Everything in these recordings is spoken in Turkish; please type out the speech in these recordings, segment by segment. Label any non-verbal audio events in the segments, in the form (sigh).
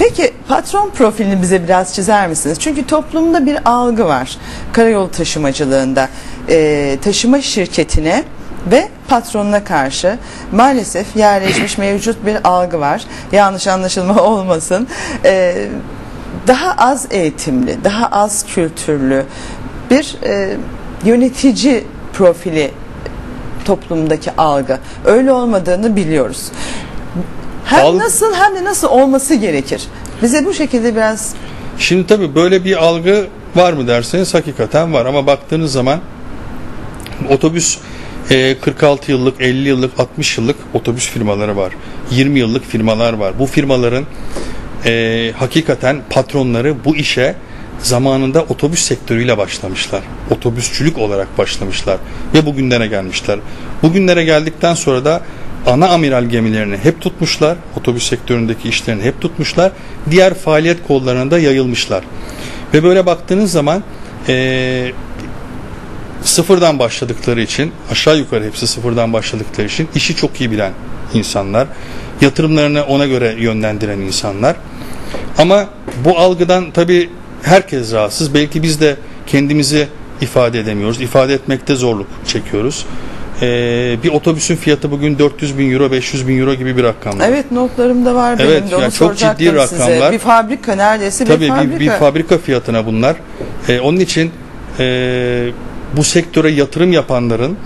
Peki patron profilini bize biraz çizer misiniz? Çünkü toplumda bir algı var. Karayolu taşımacılığında e, taşıma şirketine ve patronuna karşı maalesef yerleşmiş mevcut bir algı var. Yanlış anlaşılma (laughs) olmasın. E, daha az eğitimli, daha az kültürlü bir e, yönetici profili toplumdaki algı. Öyle olmadığını biliyoruz. Hem Algı- nasıl hem de nasıl olması gerekir. Bize bu şekilde biraz Şimdi tabii böyle bir algı var mı derseniz hakikaten var ama baktığınız zaman otobüs e, 46 yıllık, 50 yıllık, 60 yıllık otobüs firmaları var. 20 yıllık firmalar var. Bu firmaların e, hakikaten patronları bu işe zamanında otobüs sektörüyle başlamışlar. Otobüsçülük olarak başlamışlar ve bugünlere gelmişler. Bugünlere geldikten sonra da ana amiral gemilerini hep tutmuşlar. Otobüs sektöründeki işlerini hep tutmuşlar. Diğer faaliyet kollarına da yayılmışlar. Ve böyle baktığınız zaman e, sıfırdan başladıkları için aşağı yukarı hepsi sıfırdan başladıkları için işi çok iyi bilen insanlar. Yatırımlarını ona göre yönlendiren insanlar. Ama bu algıdan tabii herkes rahatsız. Belki biz de kendimizi ifade edemiyoruz. İfade etmekte zorluk çekiyoruz. Ee, bir otobüsün fiyatı bugün 400 bin euro, 500 bin euro gibi bir rakamlar. evet notlarımda var benim Evet, de onu yani çok ciddi soracaktım size. rakamlar. Bir fabrika neredeyse Tabii bir fabrika. bir, bir fabrika fiyatına bunlar. Ee, onun için e, bu sektöre yatırım yapanların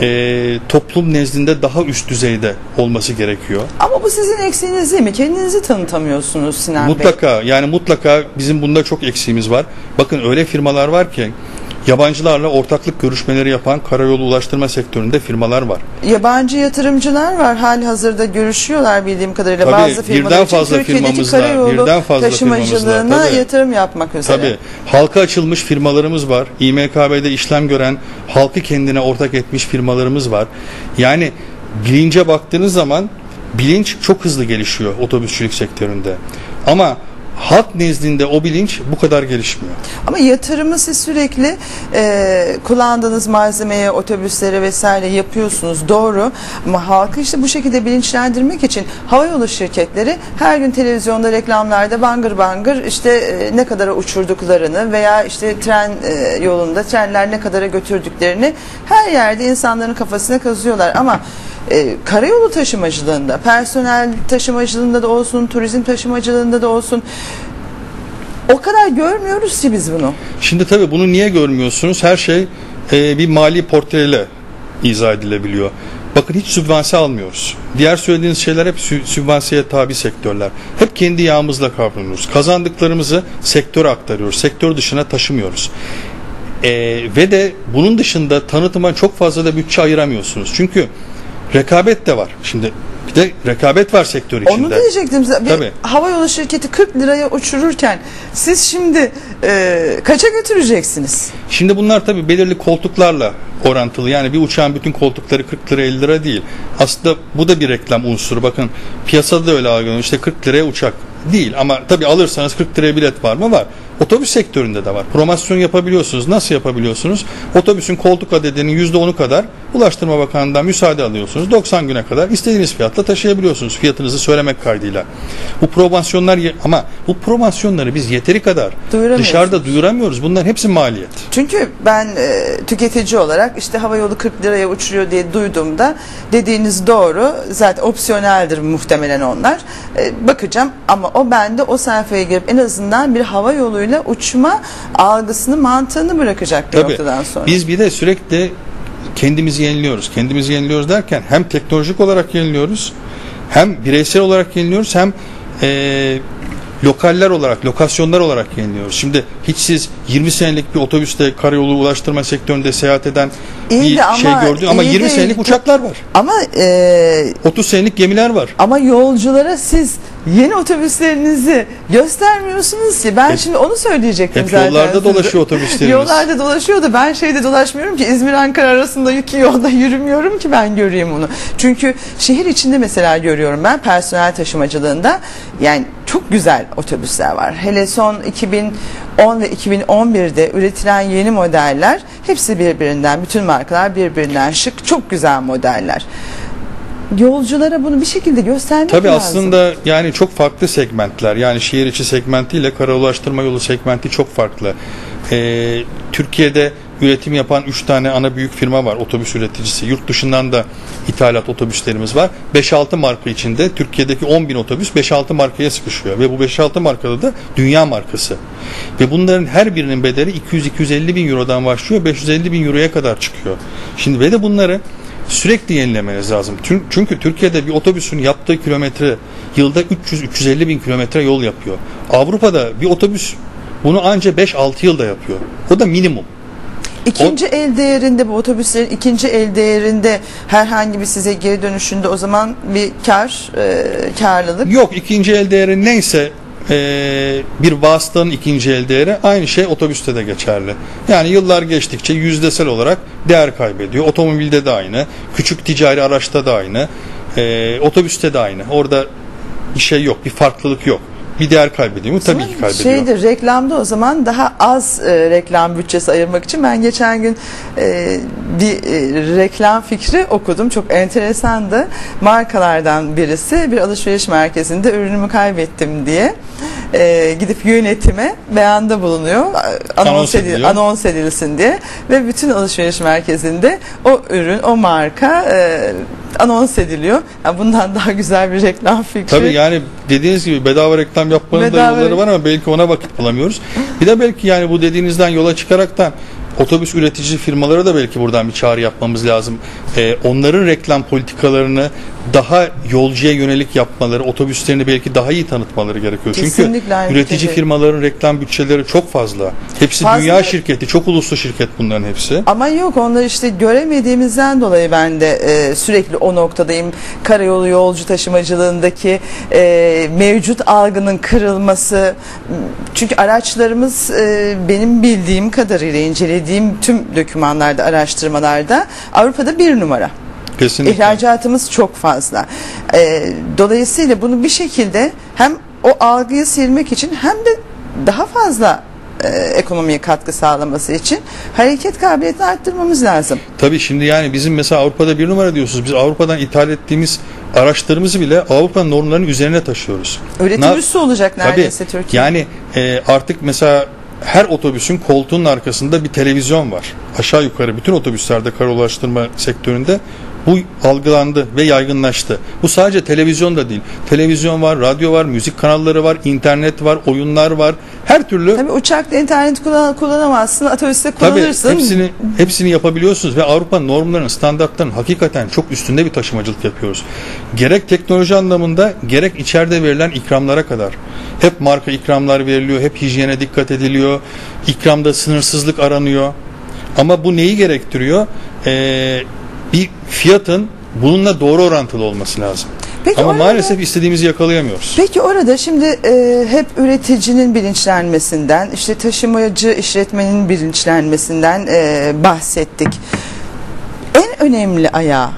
e, toplum nezdinde daha üst düzeyde olması gerekiyor. Ama bu sizin eksiğiniz değil mi? Kendinizi tanıtamıyorsunuz Sinan Bey. Mutlaka yani mutlaka bizim bunda çok eksiğimiz var. Bakın öyle firmalar var ki yabancılarla ortaklık görüşmeleri yapan karayolu ulaştırma sektöründe firmalar var. Yabancı yatırımcılar var hali hazırda görüşüyorlar bildiğim kadarıyla Tabii, bazı firmalar birden için fazla Türkiye'deki firmamızla, karayolu birden fazla taşımacılığına tabii. yatırım yapmak üzere. Tabii halka açılmış firmalarımız var. İMKB'de işlem gören halkı kendine ortak etmiş firmalarımız var. Yani bilince baktığınız zaman bilinç çok hızlı gelişiyor otobüsçülük sektöründe. Ama halk nezdinde o bilinç bu kadar gelişmiyor. Ama yatırımı siz sürekli e, kullandığınız malzemeye, otobüslere vesaire yapıyorsunuz doğru. Ama halkı işte bu şekilde bilinçlendirmek için havayolu şirketleri her gün televizyonda reklamlarda bangır bangır işte e, ne kadara uçurduklarını veya işte tren e, yolunda trenler ne kadara götürdüklerini her yerde insanların kafasına kazıyorlar. Ama e, karayolu taşımacılığında, personel taşımacılığında da olsun, turizm taşımacılığında da olsun o kadar görmüyoruz ki biz bunu. Şimdi tabii bunu niye görmüyorsunuz? Her şey e, bir mali portreyle izah edilebiliyor. Bakın hiç sübvanse almıyoruz. Diğer söylediğiniz şeyler hep sü- sübvansiyeye tabi sektörler. Hep kendi yağımızla kavruluyoruz. Kazandıklarımızı sektöre aktarıyoruz. Sektör dışına taşımıyoruz. E, ve de bunun dışında tanıtıma çok fazla da bütçe ayıramıyorsunuz. Çünkü rekabet de var. Şimdi bir de rekabet var sektör içinde. Onu diyecektim. Bir Tabii. havayolu şirketi 40 liraya uçururken siz şimdi e, kaça götüreceksiniz? Şimdi bunlar tabii belirli koltuklarla orantılı. Yani bir uçağın bütün koltukları 40 lira 50 lira değil. Aslında bu da bir reklam unsuru. Bakın piyasada da öyle algılanıyor. İşte 40 liraya uçak değil. Ama tabii alırsanız 40 liraya bilet var mı? Var. Otobüs sektöründe de var. Promosyon yapabiliyorsunuz. Nasıl yapabiliyorsunuz? Otobüsün koltuk adedinin %10'u kadar Ulaştırma Bakanlığı'ndan müsaade alıyorsunuz. 90 güne kadar istediğiniz fiyatla taşıyabiliyorsunuz. Fiyatınızı söylemek kaydıyla. Bu promosyonlar ama bu promosyonları biz yeteri kadar dışarıda duyuramıyoruz. Bunlar hepsi maliyet. Çünkü ben e, tüketici olarak işte havayolu 40 liraya uçuruyor diye duyduğumda dediğiniz doğru. Zaten opsiyoneldir muhtemelen onlar. E, bakacağım ama o bende o sayfaya girip en azından bir hava yoluyla uçma algısını mantığını bırakacak bir Tabii. noktadan sonra. Biz bir de sürekli kendimizi yeniliyoruz. Kendimizi yeniliyoruz derken hem teknolojik olarak yeniliyoruz, hem bireysel olarak yeniliyoruz, hem eee, lokaller olarak, lokasyonlar olarak yeniliyoruz. Şimdi hiç siz 20 senelik bir otobüste karayolu ulaştırma sektöründe seyahat eden İyi bir de ama- şey gördü ama iyi 20 de- senelik uçaklar var. ama e, 30 senelik gemiler var. Ama yolculara siz yeni otobüslerinizi göstermiyorsunuz ki. Ben Hep- şimdi onu söyleyecektim hep zaten. yollarda dolaşıyor otobüslerimiz. Yollarda dolaşıyor da ben şeyde dolaşmıyorum ki İzmir Ankara arasında iki yolda yürümüyorum ki ben göreyim onu. Çünkü şehir içinde mesela görüyorum ben personel taşımacılığında yani çok güzel otobüsler var. Hele son 2010 ve 2011'de üretilen yeni modeller hepsi birbirinden bütün markalar birbirinden şık çok güzel modeller. yolculara bunu bir şekilde göstermek Tabii lazım. aslında yani çok farklı segmentler. Yani şehir içi segmentiyle kara ulaştırma yolu segmenti çok farklı. Ee, Türkiye'de üretim yapan 3 tane ana büyük firma var otobüs üreticisi. Yurt dışından da ithalat otobüslerimiz var. 5-6 marka içinde Türkiye'deki 10 bin otobüs 5-6 markaya sıkışıyor. Ve bu 5-6 markada da dünya markası. Ve bunların her birinin bedeli 200-250 bin eurodan başlıyor 550 bin euroya kadar çıkıyor. Şimdi ve de bunları sürekli yenilemeniz lazım. Çünkü Türkiye'de bir otobüsün yaptığı kilometre yılda 300-350 bin kilometre yol yapıyor. Avrupa'da bir otobüs bunu anca 5-6 yılda yapıyor. O da minimum. İkinci el değerinde bu otobüslerin ikinci el değerinde herhangi bir size geri dönüşünde o zaman bir kar, e, karlılık. Yok ikinci el değeri neyse eee, bir vasıtanın ikinci el değeri aynı şey otobüste de geçerli. Yani yıllar geçtikçe yüzdesel olarak değer kaybediyor. Otomobilde de aynı, küçük ticari araçta da aynı, eee, otobüste de aynı. Orada bir şey yok, bir farklılık yok. Bir değer kaybediyor mu? Tabii ki kaybediyor. Şeydir reklamda o zaman daha az e, reklam bütçesi ayırmak için ben geçen gün e, bir e, reklam fikri okudum. Çok enteresandı. Markalardan birisi bir alışveriş merkezinde ürünümü kaybettim diye e, gidip yönetime beyanda bulunuyor. Anons, Anons edil- ediliyor. anons edilsin diye ve bütün alışveriş merkezinde o ürün, o marka e, anons ediliyor. Ya bundan daha güzel bir reklam fikri. Tabii yani dediğiniz gibi bedava reklam yapmanın Bedava da yolları var ama belki ona vakit bulamıyoruz. Bir de belki yani bu dediğinizden yola çıkaraktan otobüs üretici firmalara da belki buradan bir çağrı yapmamız lazım. Ee, onların reklam politikalarını daha yolcuya yönelik yapmaları, otobüslerini belki daha iyi tanıtmaları gerekiyor. Kesinlikle Çünkü üretici fikirdeyim. firmaların reklam bütçeleri çok fazla. Hepsi Fazla. dünya şirketi, çok uluslu şirket bunların hepsi. Ama yok onları işte göremediğimizden dolayı ben de e, sürekli o noktadayım. Karayolu yolcu taşımacılığındaki e, mevcut algının kırılması. Çünkü araçlarımız e, benim bildiğim kadarıyla incelediğim tüm dokümanlarda, araştırmalarda Avrupa'da bir numara. Kesinlikle. İhracatımız çok fazla. E, dolayısıyla bunu bir şekilde hem o algıyı silmek için hem de daha fazla e, ekonomiye katkı sağlaması için hareket kabiliyetini arttırmamız lazım. Tabii şimdi yani bizim mesela Avrupa'da bir numara diyorsunuz. Biz Avrupa'dan ithal ettiğimiz araçlarımızı bile Avrupa normlarının üzerine taşıyoruz. Üretim Na- üssü olacak Tabii. neredeyse Türkiye. Yani e, artık mesela her otobüsün koltuğunun arkasında bir televizyon var. Aşağı yukarı bütün otobüslerde karayolulaştırma sektöründe bu algılandı ve yaygınlaştı. Bu sadece televizyon da değil. Televizyon var, radyo var, müzik kanalları var, internet var, oyunlar var. Her türlü Tabii uçakta internet kullan- kullanamazsın, otobüste Tabii kullanırsın. hepsini hepsini yapabiliyorsunuz ve Avrupa normlarının, standartlarının hakikaten çok üstünde bir taşımacılık yapıyoruz. Gerek teknoloji anlamında gerek içeride verilen ikramlara kadar. Hep marka ikramlar veriliyor, hep hijyene dikkat ediliyor. İkramda sınırsızlık aranıyor. Ama bu neyi gerektiriyor? Ee, bir fiyatın bununla doğru orantılı olması lazım. Peki Ama orada- maalesef istediğimizi yakalayamıyoruz. Peki orada şimdi e, hep üreticinin bilinçlenmesinden, işte taşımacı işletmenin bilinçlenmesinden e, bahsettik. En önemli ayağı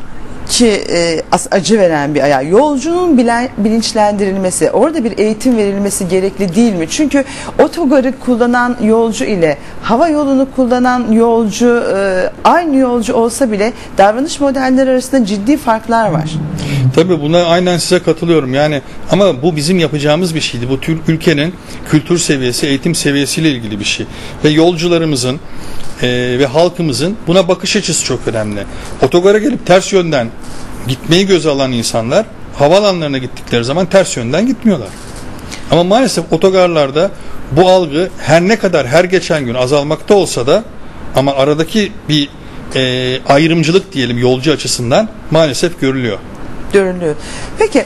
ki e, as- acı veren bir ayağı yolcunun bilen, bilinçlendirilmesi orada bir eğitim verilmesi gerekli değil mi? Çünkü otogarı kullanan yolcu ile hava yolunu kullanan yolcu e, aynı yolcu olsa bile davranış modelleri arasında ciddi farklar var. Tabii buna aynen size katılıyorum. Yani ama bu bizim yapacağımız bir şeydi. Bu tür ülkenin kültür seviyesi, eğitim seviyesiyle ilgili bir şey. Ve yolcularımızın e, ve halkımızın buna bakış açısı çok önemli. Otogara gelip ters yönden gitmeyi göze alan insanlar havalanlarına gittikleri zaman ters yönden gitmiyorlar. Ama maalesef otogarlarda bu algı her ne kadar her geçen gün azalmakta olsa da ama aradaki bir e, ayrımcılık diyelim yolcu açısından maalesef görülüyor. Görünüyor. Peki